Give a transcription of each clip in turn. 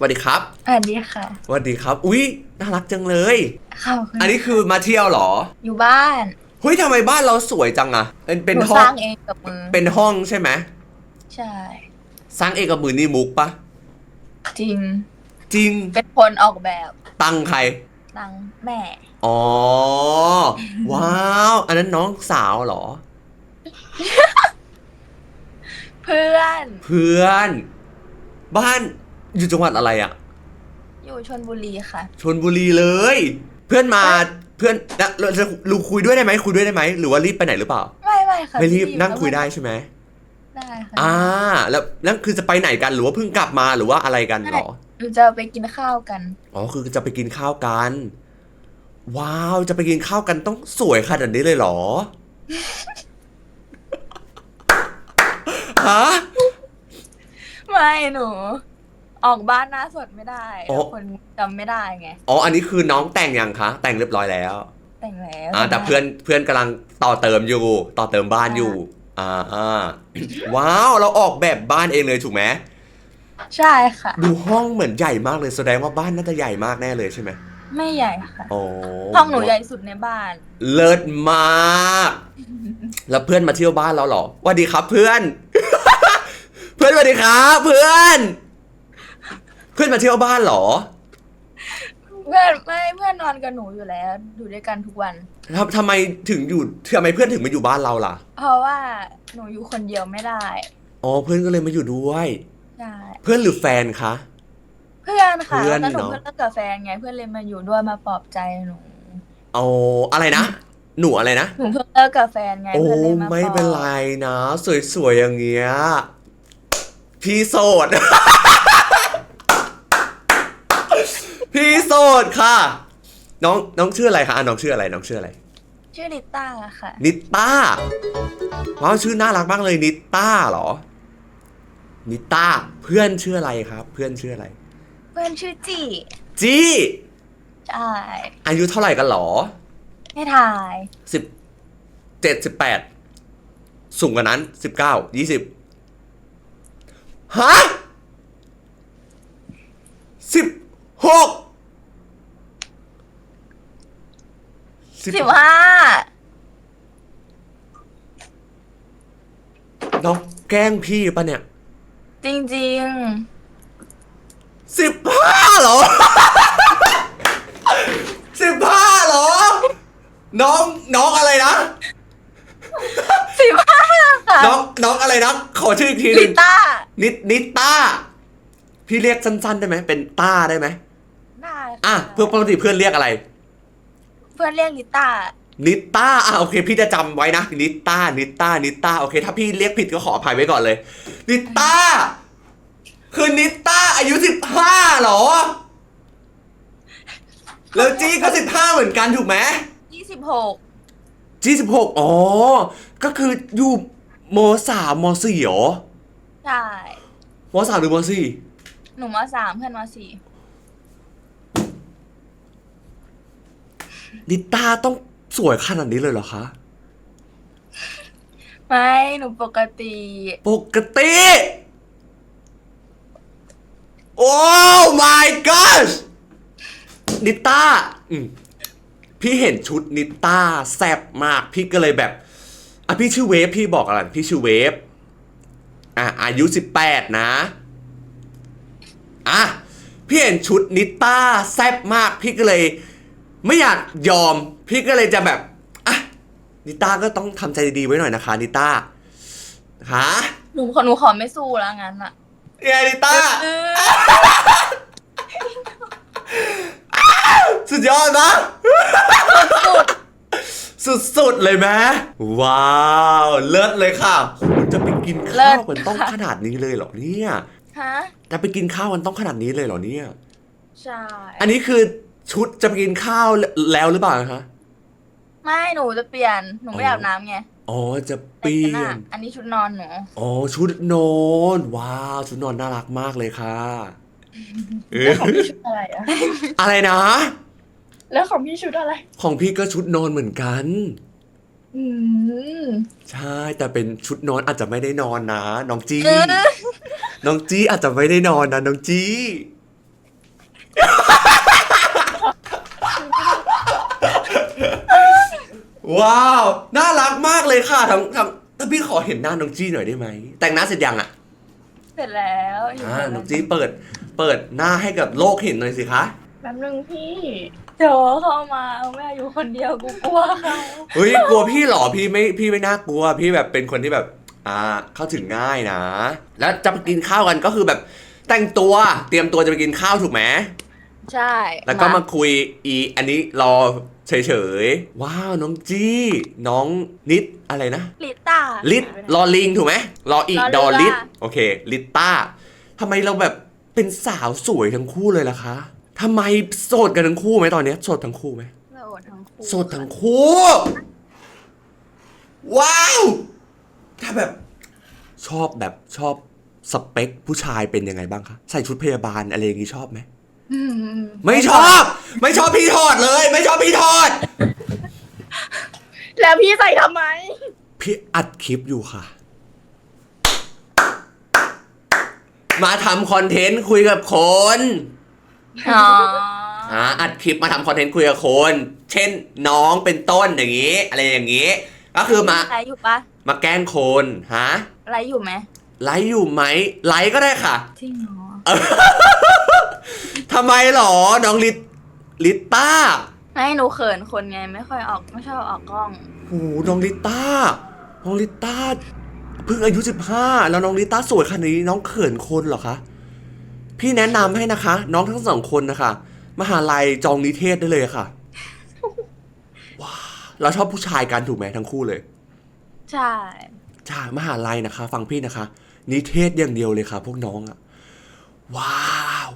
สวัสดีครับสวัสดีค่ะสวัสดีครับ อุ้ยน่ารักจังเลยเข้าคุณอันนี้คือมาเที่ยวเหรอ อยู่บ้านเฮ้ยทำไมบ้านเราสวยจังอะเป็นเป็นหนูห้อสร้างงเองกับมือเป็นห้องใช่ไหมใช่ สร้างเองกับมือนี่มุกปะจริง จริง เป็นคนออกแบบ ตังใคร ตังแม่ อ๋อ ว้าว อันนั้นน้องสาวเหรอ เพื่อน เพื่อน บ้าน อยู่จังหวัดอะไรอะอยู่ชนบุรีค่ะ ชนบุรีเลย เพื่อนมาเพื่อนนะเราจะลูคุยด้วยได้ไหมคุยด้วยได้ไหมหรือว่ารีบไปไหนหรือเปล่า ไม่ไม่ค่ะไม่รีบพี่นั่งคุยได้ใช่ไหมได้ค่ะอ่า แล้วนั่นคือจะไปไหนกันหรือว่าเพิ่งกลับมาหรือว่าอะไรกันเหรอหนูจะไปกินข้าวกันอ๋อคือจะไปกินข้าวกัน ว้าวจะไปกินข้าวกันต้องสวยขนาดนี้เลยเหรอฮะไม่หนู ออกบ้านหน้าสดไม่ได้อ๋อคนจำไม่ได้ไง อ๋อ อันนี้คือน้องแต่งยังคะ แต่งเรียบร้อยแล้วแต่งแล้วอ่าแต่เพื่อนเพื่อนกำลังต่อเติมอยู่ ต่อเติมบ้านอยู่ อ่าอ่า ว้าว เราออกแบบบ้านเองเลยถูกไหม ใช่ค่ะ ดูห้องเหมือนใหญ่มากเลยแสดงว่าบ้านน่าจะใหญ่มากแน่เลยใช่ไหมไม่ใหญ่ค่ะ โอ้ห้องหนูใหญ่สุดในบ้าน เลิศมาก แล้วเพื่อนมาเที่ยวบ้านเราเหรอสวัสดีครับเพื่อน เพื่อนสวัสดีครับ เพื่อนเพื่ อนมาเที่ยวบ้านเหรอเพื่อนไม่เพื่อนนอนกับหนูอยู่แล้ว อยู่ด้วยกันทุกวัน ทำทำไมถึงอยู่ทำไมเพื่อนถึงมาอยู่บ้านเราล่ะ เพราะว่าหนูอยู่คนเดียวไม่ได้อ๋อเพื่อนก็เลยมาอยู่ด้วย ใช่เพื่อนหรือแฟนคะ เพื่อนค่ะเพื่อนแล้วหนูเนอะ เพื่อนเลิกกับแฟนไง เพื่อนเลยมาอยู่ด้วยมาปลอบใจหนูอ๋ออะไรนะ หนูอะไรนะ หนูเพิ่งเลิกกับแฟนไงโอ้เพื่อนเลยมาปลอบไม่เป็นไรนะ สวยๆอย่างเงี้ยพี่โสด พี่โส ดค่ะ น้องน้องชื่ออะไรคะอะน้องชื่ออะไรน้องชื่ออะไร ชื่อลิต้าค่ะ นิต้าว้าวชื่อน่ารักมากเลยนิต้าเหรอ นิต้าเพื่อนชื่ออะไรครับ เพื่อนชื่ออะไร เพื่อนชื่อจีจี้ใช่อายุเท่าไหร่กันหรอให้ทายสิบเจ็ดสิบแปดสูงกว่านั้นสิบเก้ายี่สิบฮะสิบหก สิบห้าน้องแกล้งพี่ปะเนี่ย จริงสิบห้าเหรอ สิบห้าเหรอ น้องน้องอะไรนะ ๆสิบห้าค่ะน้องน้องอะไรนะ ขอชื่ออีกทีหลินึ่งต้านิดนิต้า พี่เรียกสั้นๆได้ไหม เป็นต้าได้ไหม ได้ค่ะอะเพื่อนปกติเพื่อนเรียกอะไร เพื่อนเรียกลิต้า นิต้าอะโอเค พี่จะจำไว้นะ นิต้า นิต้า นิต้า โอเค ถ้าพี่เรียกผิดก็ขออภัยไว้ก่อนเลย นิต้า คือนิต้าอายุสิบห้าหรอ แล้วจี้ก็สิบห้าเหมือนกันถูกไหม ยี่สิบหกจี้สิบหกอ๋อ ก็คืออยู่มสามมสี่เหรอใช่ มสามหรือมสี่หนูมาสามเพื่อนมาสี่ นิต้าต้องสวยขนาดนี้เลยเหรอคะ ไม่ หนูปกติ ปกติ โอ้ my gosh นิต้าอืมพี่เห็นชุดนิต้าแซ่บมาก พี่ก็เลยแบบอะพี่ชื่อเวฟพี่บอกอะไรพี่ชื่อเวฟอะอายุสิบแปดนะ อะ พี่เห็นชุดนิต้าแซ่บมาก พี่ก็เลย ไม่อยากยอม พี่ก็เลยจะแบบอะนิต้าก็ต้องทำใจดีๆไว้หน่อยนะคะนิต้าฮะหนูขอหนูขอไม่สู้แล้วงั้นอะเอยนิต้า เออสุดยอดนะสุดๆเลยไหมว้าว เลิศเลยค่ะคุณจะไปกินข้าวมันต้องขนาดนี้เลยเหรอเนี่ยฮะจะไปกินข้าวมันต้องขนาดนี้เลยเหรอเนี่ย ใช่ อันนี้คือ ชุดจะไปกินข้าวแล้วหรือเปล่าคะไม่หนูจะเปลี่ยนหนูไม่อ๋อออาบน้ำไงอ๋อจะเปแต่ลี่งหยน้านอันนี้ชุดนอนหนูอ๋อชุดนอนว้าวชุดนอนน่ารักมากเลยค่ะเอ๊ะแล้วของพี่ชุดอะไรอะอะไรนะ แล้วของพี่ชุดอะไร ของพี่ก็ชุดนอนเหมือนกันอืมใช่แต่เป็นชุดนอนอาจจะไม่ได้นอนนะน้องจี้เออน้องจี้อาจจะไม่ได้นอนนะน้องจี้ ว้าว น่ารักมากเลยค่ะทั้งทั้งถ้าพี่ขอเห็นหน้าน้องจี้หน่อยได้ไหม แต่งหน้าเสร็จยังอะเสร็จแล้วอยู่อ่าในน้องจี้เปิด เปิดหน้าให้กับโลกเห็นหน่อยสิคะแป๊บนึงพี่เดี๋ยวเข้ามาเอาแม่อยู่คนเดียวกูกลัวเขาเฮ้ยกลัวพี่เหรอพี่ไม่พี่ไม่น่ากลัว พี่แบบเป็นคนที่แบบ อ่าเข้าถึงง่ายนะ แล้วจะไปกินข้าวกันก็คือแบบแต่งตัวเตรียมตัวจะไปกินข้าวถูกไหม ใช่ แล้วก็มาคุยอี อันนี้รอเฉยๆ ว้าวน้องจี้ น้องนิดอะไรนะ ลิต้าลิตรอลิงถูกไหมรออีรอลิงดอลิตล่ะโอเค ลิตต้าทำไมเราแบบเป็นสาวสวยทั้งคู่เลยล่ะคะทำไมโสดกันทั้งคู่ไหมตอนเนี้ยโสดทั้งคู่ไหม โสดทั้งคู่โสดทั้งคู่ ว้าว ถ้าแบบ ชอบแบบชอบสเปคผู้ชายเป็นยังไงบ้างคะ ใส่ชุดพยาบาลอะไรอย่างงี้ชอบไหม อืมไม่ชอบ ไม่ชอบพี่ทอดเลย ไม่ชอบพี่ทอด แล้วพี่ใส่ทำไม พี่อัดคลิปอยู่ค่ะ มาทำคอนเทนต์คุยกับคน อ๋อ อ่าอัดคลิปมาทำคอนเทนต์คุยกับคน เช่นน้องเป็นต้นอย่างนี้ อะไรอย่างนี้ ก็คือมา ไลฟ์อยู่ปะมาแกล้งคน ฮะ ไลฟ์อยู่ไหมไลฟ์อยู่ไหมไลฟ์ก็ได้ค่ะ จริงเหรอ ทำไมหรอ น้องลิตลิตต้าไม่หนูเขินคนไงไม่ค่อยออกไม่ชอบออกกล้องโอ้โหน้องลิต้า น้องลิต้าเพิ่งอายุสิบห้าแล้วน้องลิต้าสวยขนาดนี้น้องเขินคนเหรอคะ พี่แนะนำให้นะคะ น้องทั้งสองคนนะคะ มหาลัยจองนิเทศได้เลยค่ะ ว้าเราชอบผู้ชายกันถูกไหมทั้งคู่เลย ใช่ใช่มหาลัยนะคะ ฟังพี่นะคะ นิเทศอย่างเดียวเลยค่ะ พวกน้องอะ ว้าว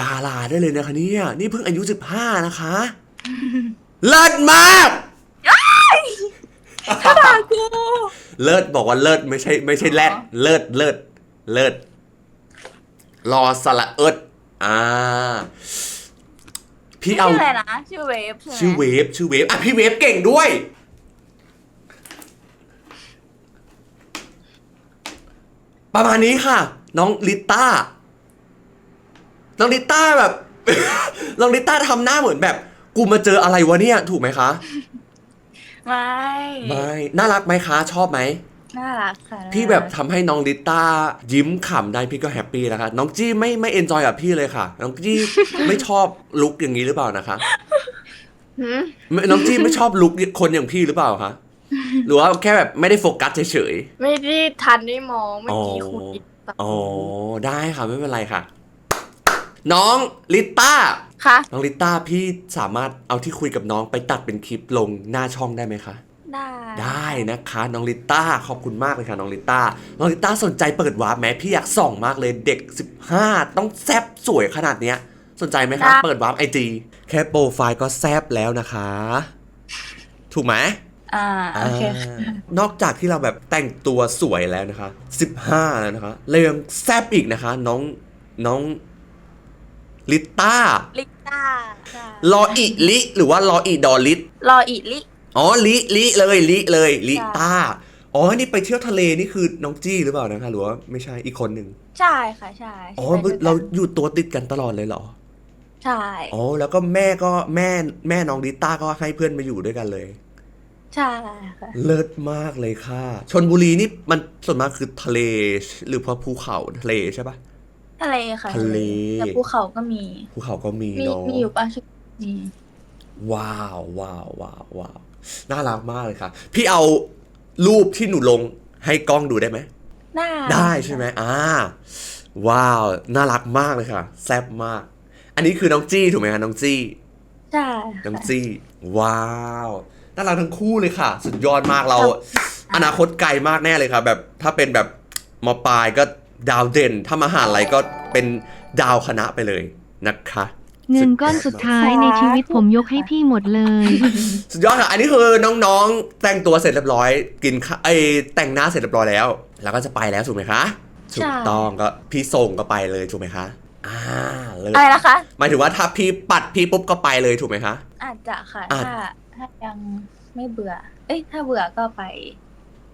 ดาราได้เลยนะคะเนี่ย นี่เพิ่งอายุสิบห้านะคะ เลิศมากตากูเลิศบอกว่าเลิศไม่ใช่ไม่ใช่แรดเลิศเลิศเลิศรอสละเอิดอ่า พี่เอาชื่ออะไรนะชื่อเวฟใช่ไหมชื่อเวฟชื่อเวฟอะพี่เวฟเก่งด้วย ประมาณนี้ค่ะ น้องลิต้า น้องลิต้าแบบ น้องลิต้าทำหน้าเหมือนแบบ กูมาเจออะไรวะเนี่ย ถูกไหมคะ ไม่ไม่น่ารักไหมคะ ชอบไหม น่ารักค่ะพี่แบบทำให้น้องลิต้ายิ้มขำได้พี่ก็แฮปปี้แล้วค่ะน้องจี้ไม่ไม่เอนจอยกับพี่เลยค่ะ น้องจี้ ไม่ชอบลุกอย่างนี้หรือเปล่านะคะหืมไม่น้องจี้ไม่ชอบลุกคนอย่างพี่หรือเปล่าคะหรือว่าแค่แบบไม่ได้โฟกัสเฉยไม่ได้ทันได้มองเมื่อกี้อ๋อคุยๆอ๋อได้ค่ะไม่เป็นไรค่ะ น้องลิต้า ค่ะ น้องลิต้าพี่สามารถเอาที่คุยกับน้องไปตัดเป็นคลิปลงหน้าช่องได้ไหมคะ ได้ ได้นะคะน้องลิต้าขอบคุณมากเลยค่ะน้องลิต้าน้องลิต้าสนใจเปิดวาร์ปไหมพี่อยากส่องมากเลยเด็ก 15 ต้องแซบสวยขนาดเนี้ย สนใจไหมคะเปิดวาร์ปไอจีแค่โปรไฟล์ก็แซบแล้วนะคะ ถูกไหม อ่า โอเคอ่านอกจากที่เราแบบแต่งตัวสวยแล้วนะคะ 15 แล้วนะคะเรายังแซบอีกนะคะ น้องน้อง ลิต้าลิต้าใช่รออีลิหรือว่ารออีดอลิตรออีลิอ๋อลิลิเลยลิเลยลิใช่ต้าอ๋อ นี่ไปเที่ยวทะเลนี่คือน้องจี้หรือเปล่านะคะหรือว่าไม่ใช่อีกคนหนึ่งใช่ค่ะใช่อ๋อไปด้วยกันเราอยู่ตัวติดกันตลอดเลยเหรอใช่อ๋อแล้วก็แม่ก็แม่แม่น้องลิต้าก็ให้เพื่อนมาอยู่ด้วยกันเลย ใช่ค่ะเลิศมากเลยค่ะชนบุรีนี่มันส่วนมากคือทะเลหรือพอภูเขาทะเลใช่ปะ ทะเลค่ะทะเล แต่ภูเขาก็มี ภูเขาก็มีมีเนาะมีอยู่ป่ะใช่มีว้าวว้าวว้าวว้าวน่ารักมากเลยค่ะ พี่เอารูปที่หนูลงให้กล้องดูได้ไหมได้ได้ใช่ไหมอ่าว้าว น่ารักมากเลยค่ะ แซ่บมาก อันนี้คือน้องจี้ถูกไหมคะน้องจี้ใช่น้องค่ะจี้ ว้าวน่ารักทั้งคู่เลยค่ะ สุดยอดมากเรา อนาคตไกลมากแน่เลยค่ะ แบบถ้าเป็นแบบมปลายก็ ดาวเด่นถ้ามหาลัยก็เป็นดาวคณะไปเลยนะคะเงินก้อนสุดท้ายในชีวิตผมยกให้พี่หมดเลย สุดยอดค่ะ อันนี้คือน้องๆ แต่งตัวเสร็จเรียบร้อย กินข้าวไอยแต่งหน้าเสร็จเรียบร้อยแล้ว แล้วก็จะไปแล้วถูกไหมคะถูกต้องก็พี่ส่งก็ไปเลยถูกไหมคะอ่าเลยอะไรนะคะหมายถึงว่าถ้าพี่ปัดพี่ปุ๊บก็ไปเลยถูกไหมคะอาจจะค่ะอาจถ้าถ้ายังไม่เบื่อ เอ้ยถ้าเบื่อก็ไป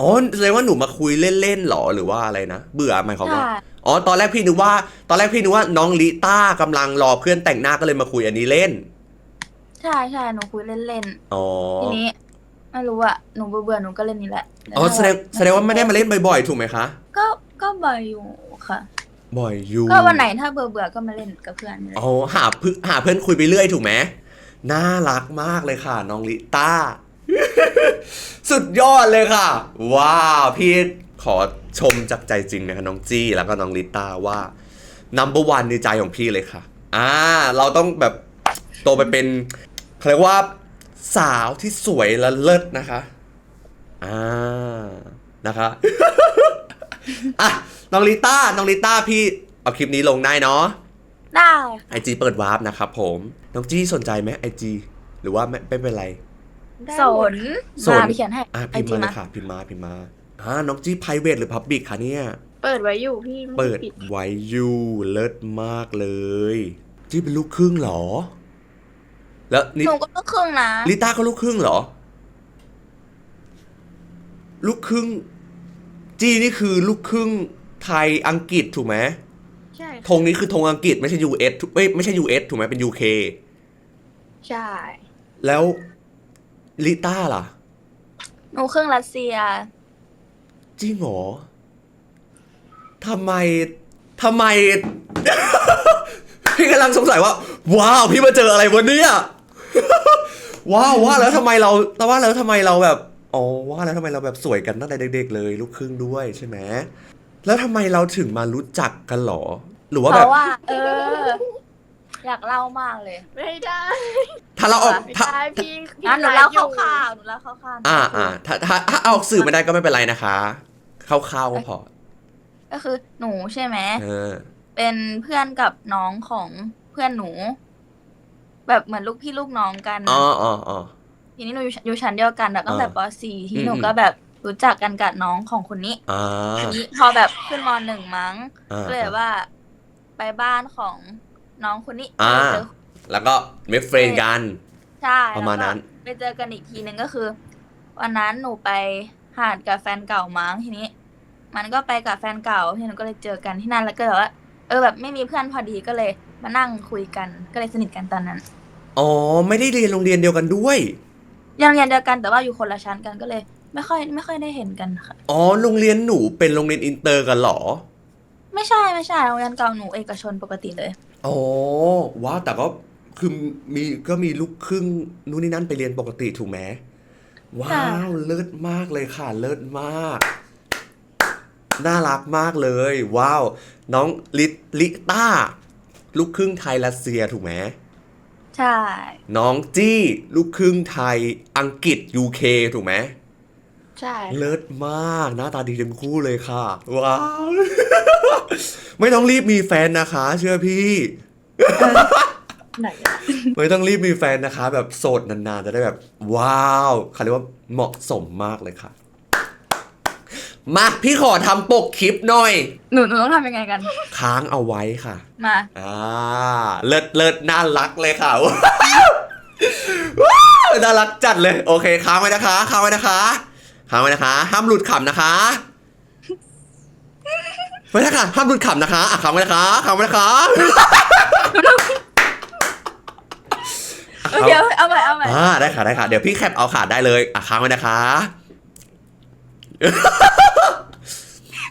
อ๋อแสดงว่าหนูมาคุยเล่นๆหรอหรือว่าอะไรนะ เบื่อหมายความว่าใช่อ๋อ ตอนแรกพี่นึกว่า ตอนแรกพี่นึกว่าน้องลิต้ากำลังรอเพื่อนแต่งหน้าก็เลยมาคุยอันนี้เล่น ใช่ใช่หนูคุยเล่นอ๋อ ๆทีนี้ไม่รู้อะหนูเบื่อๆหนูก็เล่นนี่แหละอ๋อแสดงแสดงว่าไม่ได้มาเล่นบ่อยๆ ถูกไหมคะ ก็ก็บ่อยอยู่ค่ะ บ่อยอยู่ก็วันไหนถ้าเบื่อเบื่อๆก็มาเล่นกับเพื่อนนี่แหละอ๋อหาเพื่อนหาเพื่อนคุยไปเรื่อยถูกไหมน่ารักมากเลยค่ะ น้องลิต้า สุดยอดเลยค่ะ ว้าวพี่ขอชมจากใจจริงนะคะน้องจี้แล้วก็น้องลิต้าว่า number one ในใจของพี่เลยค่ะ อ่า เราต้องแบบโตไปเป็นเขาเรียกว่าสาวที่สวยและเลิศนะคะ อ่า นะคะ อะ น้องลิต้า น้องลิต้าพี่เอาคลิปนี้ลงได้เนาะ ได้ไอจีเปิดวาร์ปนะครับผม น้องจี้สนใจไหมไอจีหรือว่าไม่ไม่เป็นไร สนสน มาไปเขียนให้อะไอพิมพ์จีมาเลมายค่ะพิมพ์มาพิมพ์มาอ่าน้องจี้ private หรือ public คะเนี่ย เปิดไว้อยู่พี่ไม่เปิดปิดไว้อยู่เลิศมากเลย จี้เป็นลูกครึ่งเหรอ แล้วนี่หนูก็ลูกครึ่งนะลิต้าก็ลูกครึ่งเหรอ ลูกครึ่ง จี้นี่คือลูกครึ่งไทยอังกฤษถูกไหมใช่ธงนี้คือธงอังกฤษไม่ใช่ US ถูกไม่ไม่ใช่ US ถูกไหมเป็น UK ใช่ แล้ว ลิต้าล่ะหนูครึ่งรัสเซีย จริงเหรอทำไมทำไม พี่กำลังสงสัยว่า ว้าวพี่มาเจออะไรวะเนี่ยว้าวว่าแล้วทำไมเราแต่ว่าแล้วทำไมเราแบบอ๋อว่าแล้วทำไมเราแบบสวยกันตั้งแต่เด็ก ๆ เลยลูกครึ่งด้วยใช่ไหมแล้วทำไมเราถึงมารู้จักกันหรอ หรือว่าเพแบบ ราะว่า เออ อยากเล่ามากเลยไม่ได้ถ้าเราออกไม่ถ้าได้พี่พี่งั้นหนูเล่าไฟ์อยู่คร่าวๆหนูเล่าคร่าวๆอ่าอ่าถ้าถ้าถ้าเอาสื่อไม่ได้ก็ไม่เป็นไรนะคะคร่าวๆก็พอก็คือหนูใช่ไหม เออ เป็นเพื่อนกับน้องของเพื่อนหนู แบบเหมือนลูกพี่ลูกน้องกัน อ๋ออ๋ออ๋อ ทีนี้หนูอยู่อยู่ชั้นเดียวกันแต่ตั้งแต่อ่าป .4 ทีอืมหนูก็แบบรู้จักกันกับน้องของคนนี้อ่าทีนี้พอแบบขึ้นมหนึ่งมั้งอ่าก็เลยแบบว่า ไปบ้านของ น้องคนนี้อ่าไปเจอแล้วก็เมฟเฟรนกัน ใช่ประมาณนั้น แล้วก็ไปเจอกันอีกทีหนึ่งก็คือ วันนั้นหนูไปหาดกับแฟนเก่ามั้งทีนี้ มันก็ไปกับแฟนเก่าที่หนูก็เลยเจอกันที่นั่นแล้วก็แบบว่าเออแบบไม่มีเพื่อนพอดีก็เลยมานั่งคุยกันก็เลยสนิทกันตอนนั้น อ๋อ ไม่ได้เรียนโรงเรียนเดียวกันด้วย ยังเรียนเดียวกันแต่ว่าอยู่คนละชั้นกันก็เลย ไม่ค่อยไม่ค่อยได้เห็นกันค่ะ อ๋อ โรงเรียนหนูเป็นโรงเรียนอินเตอร์กันเหรอ ไม่ใช่ไม่ใช่โรงเรียนเก่าหนูเอกชนปกติเลย อ๋อว้าวแต่ก็คือมีก็มีลูกครึ่งนู่นนี่นั่นไปเรียนปกติถูกไหมว้าวเลิศมากเลยค่ะ เลิศมาก น่ารักมากเลย ว้าว น้องลิลิต้า ลูกครึ่งไทยรัสเซียถูกไหมใช่ น้องจี้ ลูกครึ่งไทยอังกฤษ UK ถูกไหม ใช่ เลิศมากหน้าตาดีทั้งคู่เลยค่ะ ว้าว ไม่ต้องรีบมีแฟนนะคะ เชื่อพี่ ไหนอะไม่ต้องรีบมีแฟนนะคะ แบบโสดนานๆ จะได้แบบ ว้าวเขาเรียกว่าเหมาะสมมากเลยค่ะ มาพี่ขอทำปกคลิปหน่อย หนูหนูต้องทำยังไงกัน ค้างเอาไว้ค่ะ มา อ่า เลิศเลิศน่ารักเลยค่ะ ว้าวน่ารักจัดเลย โอเค ค้างไว้นะคะ ค้างไว้นะคะ ค้างไว้นะคะ ห้ามหลุดขำนะคะไม่ได้ค่ะห้ามหลุดขำนะคะอะค้างไว้นะคะค้างไว้นะคะเดี๋ยวเอาใหม่เอาใหม่อ่าได้ค่ะได้ค่ะ เดี๋ยวพี่แคปเอาขาดได้เลยอะค้างไว้นะคะ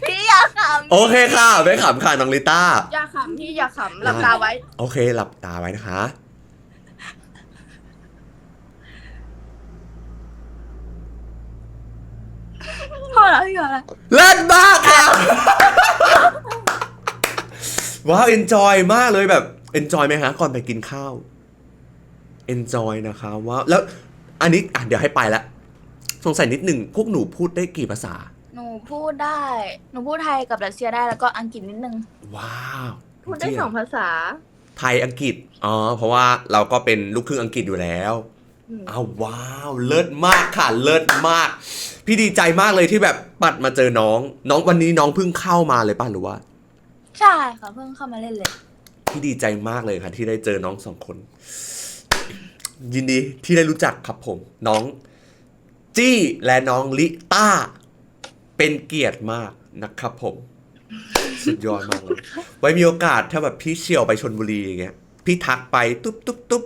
พี่อยากขโอเคค่ะไม่ขำค่ะน้องลิต้าอย่าขำพี่อย่าขำหลับตาไว้ โอเคหลับตาไว้นะคะ พ่อแล้วพี่ก่อนละเล่นมากค่ะว้าวเอนจอยมากเลยแบบเอนจอยไหมคะก่อนไปกินข้าวเอนจอยนะคะว้าวแล้วอันนี้อะเดี๋ยวให้ไปละสงสัยนิดหนึ่งพวกหนูพูดได้กี่ภาษา หนูพูดได้ หนูพูดไทยกับรัสเซียได้แล้วก็อังกฤษนิดนึง ว้าวพูดได้สองภาษา ไทยอังกฤษอ๋อเพราะว่าเราก็เป็นลูกครึ่งอังกฤษอยู่แล้ว อืมอ้าวว้าว เลิศมากค่ะเลิศมาก พี่ดีใจมากเลยที่แบบปัดมาเจอน้อง น้องวันนี้น้องเพิ่งเข้ามาเลยป่ะหรือว่า ใช่ค่ะเพิ่งเข้ามาเล่นเลย พี่ดีใจมากเลยค่ะ ที่ได้เจอน้องสองคน ยินดีที่ได้รู้จักครับผม น้อง จี้และน้องลิต้า เป็นเกียรติมากนะครับผม สุดยอดมากเลย ไว้มีโอกาสถ้าแบบพี่เชี่ยวไปชนบุรีอย่างเงี้ยพี่ทักไปตุ๊บตุ๊บตุ๊บ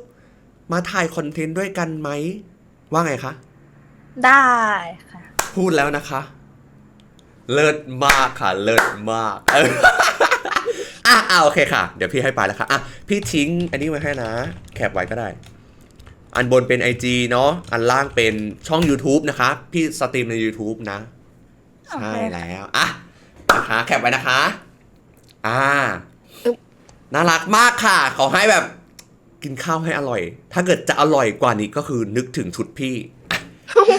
มาถ่ายคอนเทนต์ด้วยกันไหม ว่าไงคะ ได้ค่ะ พูดแล้วนะคะ เลิศมากค่ะ เลิศมากเอออะอะโอเคค่ะ เดี๋ยวพี่ให้ไปแล้วค่ะอะพี่ทิ้งอันนี้ไว้ให้นะ แคปไว้ก็ได้ อันบนเป็น IG เนาะอันล่างเป็นช่อง YouTube นะคะ พี่สตรีมใน YouTube นะโอเคใช่แล้วอะนะคะแคปไว้นะคะ อ่าอึ๊บน่ารักมากค่ะ ขอให้แบบ กินข้าวให้อร่อย ถ้าเกิดจะอร่อยกว่านี้ก็คือนึกถึงชุดพี่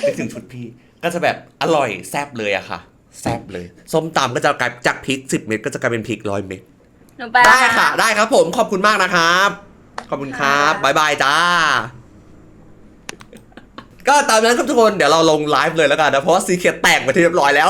นึกถึงชุดพี่ ก็จะแบบอร่อยแซ่บเลยอะค่ะ แซ่บเลย ส้มตำก็จะกลายจากพริกสิบเม็ดก็จะกลายเป็นพริกร้อยเม็ดหนูไปแล้วได้ค่ะนะได้ครับผมขอบคุณมากนะครับ ขอบคุณครับบายบายจ้า ก็ตามนั้นครับทุกคนเดี๋ยวเราลงไลฟ์เลยแล้วกันนะเพราะว่าซีเคทแตกไปที่เรียบร้อยแล้ว